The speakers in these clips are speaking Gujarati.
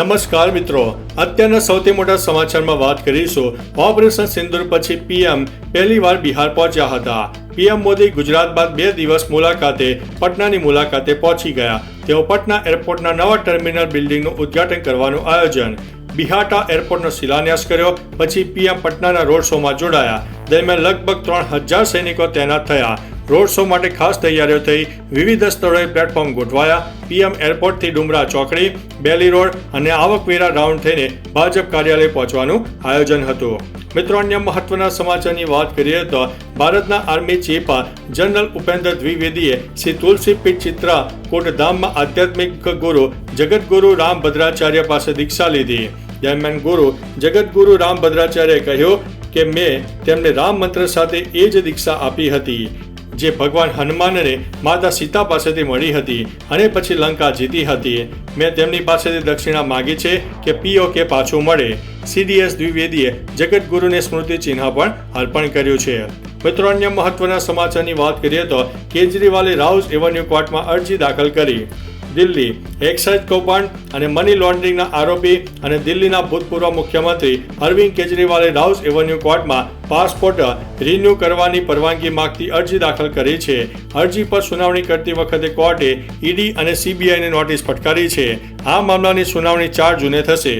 નમસ્કાર મિત્રો. અત્યારના સૌથી મોટા સમાચારમાં વાત કરીશું. ઓપરેશન સિંદૂર પછી પીએમ પહેલી વાર બિહાર પહોંચ્યા હતા. પીએમ મોદી ગુજરાત બાદ બે દિવસ મુલાકાતે પટનાની મુલાકાતે પહોંચી ગયા. તેઓ પટના એરપોર્ટના નવા ટર્મિનલ બિલ્ડિંગનું ઉદ્ઘાટન કરવાનું આયોજન. બિહાટા એરપોર્ટનો શિલાન્યાસ કર્યો, પછી પીએમ પટનાના રોડ શોમાં જોડાયા. દરમિયાન લગભગ ત્રણ હજાર સૈનિકો તૈનાત થયા. રોડ શો માટે ખાસ તૈયારીઓ થઈ. વિવિધ સ્થળોએ પ્લેટફોર્મ ગોઠવાયા. પીએમ એરપોર્ટથી ડુમરા ચોકડી, બેલી રોડ અને આવકવેરા રાઉન્ડ થઈને ભાજપ કાર્યાલય પહોંચવાનું આયોજન હતું. મિત્રો, અન્ય મહત્વના સમાચારની વાત કરીએ તો ભારતના આર્મી ચીફ જનરલ ઉપેન્દ્ર દ્વિવેદીએ શ્રી તુલસી પીઠ ચિત્રા કોટધામમાં આધ્યાત્મિક ગુરુ જગતગુરુ રામ ભદ્રાચાર્ય પાસે દીક્ષા લીધી. દરમિયાન ગુરુ જગતગુરુ રામ ભદ્રાચાર્યએ કહ્યું કે મેં તેમને રામ મંત્ર સાથે એ જ દીક્ષા આપી હતી. જે ભગવાન હનુમાનને માતા સીતા પાસેથી મળી હતી અને પછી લંકા જીતી હતી. મેં તેમની પાસેથી દક્ષિણા માગી છે કે પીઓ કે પાછું મળે. સીડીએસ દ્વિવેદીએ જગતગુરુને સ્મૃતિ ચિહ્ન પણ અર્પણ કર્યું છે. મિત્રો, અન્ય મહત્વના સમાચારની વાત કરીએ તો કેજરીવાલે રાઉઝ એવન્યુ કોર્ટમાં અરજી દાખલ કરી. દિલ્હી. એક્સાઇઝ કૌભાંડ અને મની લોન્ડરિંગના આરોપી અને દિલ્હીના ભૂતપૂર્વ મુખ્યમંત્રી અરવિંદ કેજરીવાલે રાઉસ એવન્યુ કોર્ટમાં પાસપોર્ટ રિન્યૂ કરવાની પરવાનગી માંગતી અરજી દાખલ કરી છે. અરજી પર સુનાવણી કરતી વખતે કોર્ટે ઈડી અને સીબીઆઈને નોટિસ ફટકારી છે. આ મામલાની સુનાવણી ચાર જૂને થશે.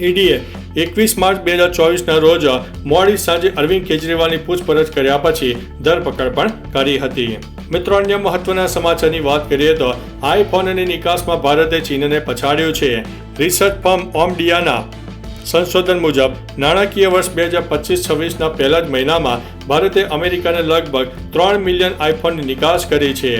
ઈડીએ એકવીસ માર્ચ બે હજાર ચોવીસના રોજ મોડી સાંજે અરવિંદ કેજરીવાલની પૂછપરછ કર્યા પછી ધરપકડ પણ કરી હતી. મિત્રો, અન્ય મહત્વના સમાચારની વાત કરીએ તો આઈફોનની નિકાસમાં ભારતે ચીનને પછાડ્યું છે. રિસર્ચ ફર્મ ઓમડિયાના સંશોધન મુજબ, નાણાકીય વર્ષ બે હજાર પચીસ છવ્વીસના પહેલા જ મહિનામાં ભારતે અમેરિકાને લગભગ ત્રણ મિલિયન આઈફોનની નિકાસ કરી છે.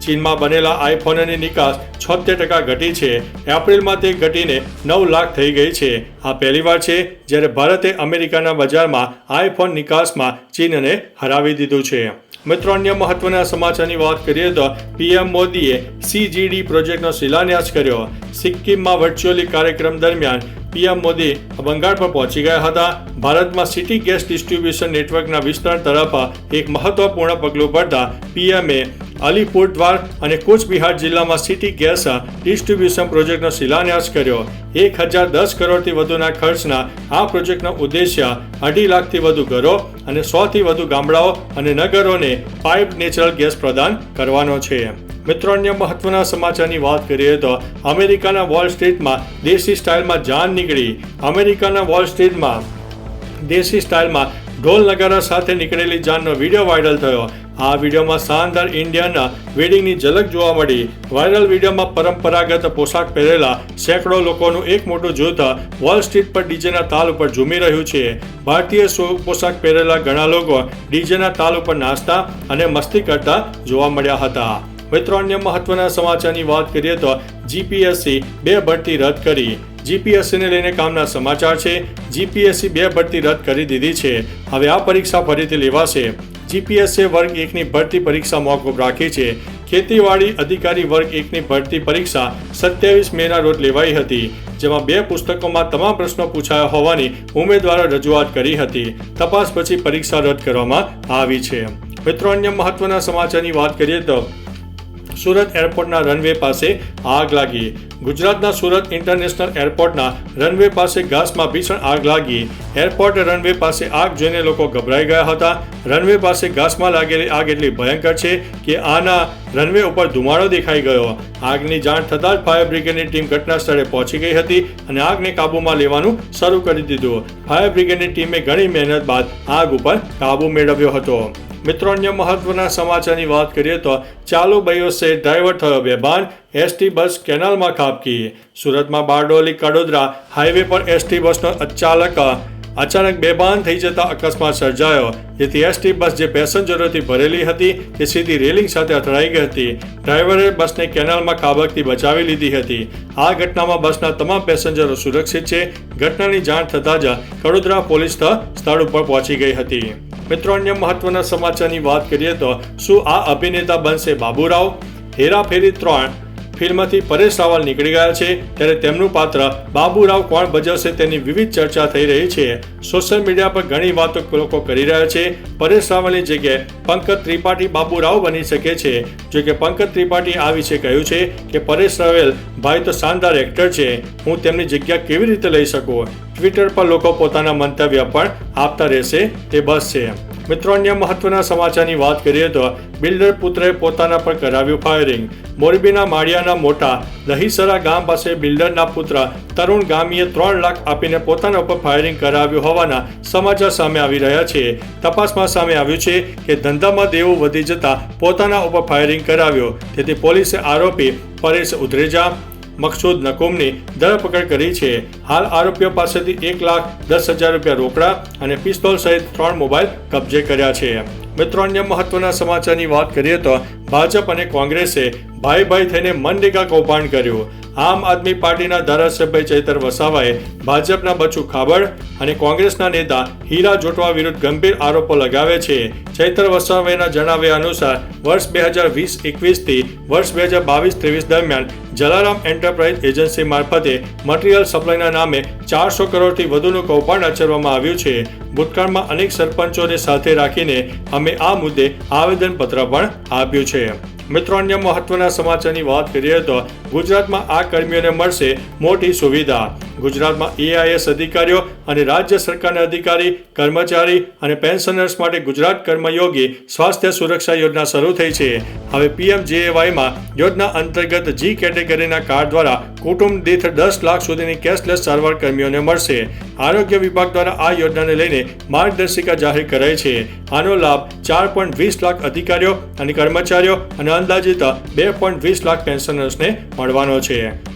ચીનમાં બનેલા આઈફોનની નિકાસ છોતેર ટકા ઘટી છે. એપ્રિલમાં તે ઘટીને નવ લાખ થઈ ગઈ છે. આ પહેલીવાર છે જ્યારે ભારતે અમેરિકાના બજારમાં આઈફોન નિકાસમાં ચીનને હરાવી દીધું છે. મિત્રો, અન્ય મહત્વના સમાચારની વાત કરીએ તો પીએમ મોદીએ સીજીડી પ્રોજેક્ટનો શિલાન્યાસ કર્યો. સિક્કિમમાં વર્ચ્યુઅલી કાર્યક્રમ દરમિયાન પીએમ મોદી બંગાળ પર પહોંચી ગયા હતા. ભારતમાં સિટી ગેસ ડિસ્ટ્રીબ્યુશન નેટવર્કના વિસ્તાર તરફ એક મહત્વપૂર્ણ પગલું ભરતા પીએમએ અલીપુરદ્વાર અને કુચબિહાર જિલ્લામાં સિટી ગેસ ડિસ્ટ્રીબ્યુશન પ્રોજેક્ટનો શિલાન્યાસ કર્યો. એક હજાર દસ કરોડથી વધુના ખર્ચના આ પ્રોજેક્ટનો ઉદ્દેશ્ય અઢી લાખથી વધુ ઘરો અને સોથી વધુ ગામડાઓ અને નગરોને પાઇપ નેચરલ ગેસ પ્રદાન કરવાનો છે. મિત્રો, અન્ય મહત્વના સમાચારની વાત કરીએ તો અમેરિકાના વોલ સ્ટ્રીટમાં દેશી સ્ટાઇલમાં જાન નીકળી. અમેરિકાના વોલ સ્ટ્રીટમાં દેશી સ્ટાઇલમાં ઢોલ નગારા સાથે નીકળેલી જાનનો વીડિયો વાયરલ થયો. આ વિડીયોમાં શાનદાર ઇન્ડિયન વેડિંગની ઝલક જોવા મળી. વાયરલ વિડીયોમાં પરંપરાગત પોશાક પહેરેલા સેંકડો લોકોનું એક મોટું જૂથ વોલ સ્ટ્રીટ પર ડીજેના તાલ ઉપર ઝૂમી રહ્યું છે. ભારતીય પોશાક પહેરેલા ઘણા લોકો ડીજેના તાલ ઉપર નાચતા અને મસ્તી કરતા જોવા મળ્યા હતા. મિત્રો, અન્ય મહત્વના સમાચારની વાત કરીએ તો જીપીએસસી બે ભરતી રદ કરી. જીપીએસસીને લઈને કામના સમાચાર છે. જીપીએસસી બે ભરતી રદ કરી દીધી છે. હવે આ પરીક્ષા ફરીથી લેવાશે. જીપીએસસી વર્ગ એકની ભરતી પરીક્ષા મોકૂફ રાખી છે. ખેતીવાડી અધિકારી વર્ગ એકની ભરતી પરીક્ષા સત્યાવીસ મેના રોજ લેવાઈ હતી, જેમાં બે પુસ્તકોમાં તમામ પ્રશ્નો પૂછાયા હોવાની ઉમેદવારો રજૂઆત કરી હતી. તપાસ પછી પરીક્ષા રદ કરવામાં આવી છે. મિત્રો, અન્ય મહત્વના સમાચારની વાત કરીએ તો સુરત એરપોર્ટના રનવે પાસે આગ લાગી. ગુજરાતના સુરત ઇન્ટરનેશનલ એરપોર્ટના રનવે પાસે ઘાસમાં ભીષણ આગ લાગી. એરપોર્ટ રનવે પાસે આગ જોઈને લોકો ગભરાઈ ગયા હતા. રનવે પાસે ઘાસમાં લાગેલી આગ એટલી ભયંકર છે કે આના રનવે ઉપર ધુમાડો દેખાઈ ગયો. આગની જાણ થતાં જ ફાયર બ્રિગેડની ટીમ ઘટના સ્થળે પહોંચી ગઈ હતી અને આગને કાબૂમાં લેવાનું શરૂ કરી દીધું. ફાયર બ્રિગેડની ટીમે ઘણી મહેનત બાદ આગ ઉપર કાબૂ મેળવ્યો હતો. મિત્રો, અન્ય મહત્વના સમાચારની વાત કરીએ તો ચાલુ બયોસે ડ્રાઈવર થયો બેભાન. એસટી બસ કેનાલમાં ખાબકી. સુરતમાં બારડોલી, કડોદરા હાઈવે પર એસટી બસનો અચાનક અચાનક બેભાન થઈ જતા અકસ્માત સર્જાયો. જેથી એસટી બસ જે પેસેન્જરોથી ભરેલી હતી, તે સીધી રેલિંગ સાથે અથડાઈ ગઈ હતી. ડ્રાઈવરે બસને કેનાલમાં કાબકથી બચાવી લીધી હતી. આ ઘટનામાં બસના તમામ પેસેન્જરો સુરક્ષિત છે. ઘટનાની જાણ થતાં જ કડોદરા પોલીસ સ્થળ ઉપર પહોંચી ગઈ હતી. મિત્રો, અન્ય મહત્વના સમાચારની વાત કરીએ તો શું આ અભિનેતા બનશે બાબુરાવ? હેરાફેરી ત્રણ ફિલ્મથી પરેશ રાવલ નીકળી ગયા છે ત્યારે તેમનું પાત્ર બાબુરાવ કોણ ભજવશે તેની વિવિધ ચર્ચા થઈ રહી છે. સોશિયલ મીડિયા પર ઘણી વાતો લોકો કરી રહ્યા છે. પરેશ રાવલની જગ્યાએ પંકજ ત્રિપાઠી બાબુરાવ બની શકે છે. જો કે પંકજ ત્રિપાઠી આ વિશે કહ્યું છે કે પરેશ રાવલ ભાઈ તો શાનદાર એક્ટર છે. હું તેમની જગ્યા કેવી રીતે લઈ શકું? ટ્વિટર પર લોકો પોતાના મંતવ્ય પણ આપતા રહેશે. તે બસ છે. મિત્રો, અન્ય મહત્વના સમાચારની વાત કરીએ તો બિલ્ડર પુત્રે પોતાના પર કરાવ્યું ફાયરિંગ. મોરબીના માળિયાના મોટા દહીસરા ગામ પાસે બિલ્ડરના પુત્ર તરુણ ગામીએ ત્રણ લાખ આપીને પોતાના ઉપર ફાયરિંગ કરાવ્યું હોવાના સમાચાર સામે આવી રહ્યા છે. તપાસમાં સામે આવ્યું છે કે ધંધામાં દેવું વધી જતા પોતાના ઉપર ફાયરિંગ કરાવ્યો. તેથી પોલીસે આરોપી પરેશ ઉધરેજા મકસૂદ નકુમની ધરપકડ કરી છે. હાલ આરોપીઓ પાસેથી એક લાખ દસ હજાર રૂપિયા રોકડા અને પિસ્તોલ સહિત ત્રણ મોબાઈલ કબજે કર્યા છે. મિત્રો, અન્ય મહત્વના સમાચારની વાત કરીએ તો ભાજપ અને કોંગ્રેસે ભાઈ ભાઈ થઈને મનરેગા કૌભાંડ કર્યું. આમ આદમી પાર્ટીના ધારાસભ્ય ચૈતર વસાવાએ ભાજપના બચુ ખાબડ અને કોંગ્રેસના નેતા હીરા જોટવા વિરુદ્ધ ગંભીર આરોપો લગાવે છે. ચૈતર વસાવાના જણાવ્યા અનુસાર, વર્ષ બે હજાર વીસ એકવીસથી વર્ષ બે હજાર બાવીસ ત્રેવીસ દરમિયાન જલારામ એન્ટરપ્રાઇઝ એજન્સી મારફતે મટીરીયલ સપ્લાયના નામે ચારસો કરોડથી વધુનું કૌભાંડ આચરવામાં આવ્યું છે. ભૂતકાળમાં અનેક સરપંચોને સાથે રાખીને અમે આ મુદ્દે આવેદનપત્ર પણ આપ્યું છે. મિત્રો અન્ય મહત્વના સમાચારની વાત કરીએ તો ગુજરાતમાં આ કર્મીઓને મળશે મોટી સુવિધા. ગુજરાતમાં એઆઈએસ અધિકારીઓ અને રાજ્ય સરકારના અધિકારી, કર્મચારી અને પેન્શનર્સ માટે ગુજરાત કર્મયોગી સ્વાસ્થ્ય સુરક્ષા યોજના શરૂ થઈ છે. હવે પીએમજેએવાયમાં યોજના અંતર્ગત જી કેટેગરીના કાર્ડ દ્વારા કુટુંબ દીઠ દસ લાખ સુધીની કેશલેસ સારવાર કર્મીઓને મળશે. આરોગ્ય વિભાગ દ્વારા આ યોજનાને લઈને માર્ગદર્શિકા જાહેર કરાઈ છે. આનો લાભ ચાર પોઈન્ટ વીસ લાખ અધિકારીઓ અને કર્મચારીઓ અને અંદાજિત બે પોઈન્ટ વીસ લાખ પેન્શનર્સને મળવાનો છે.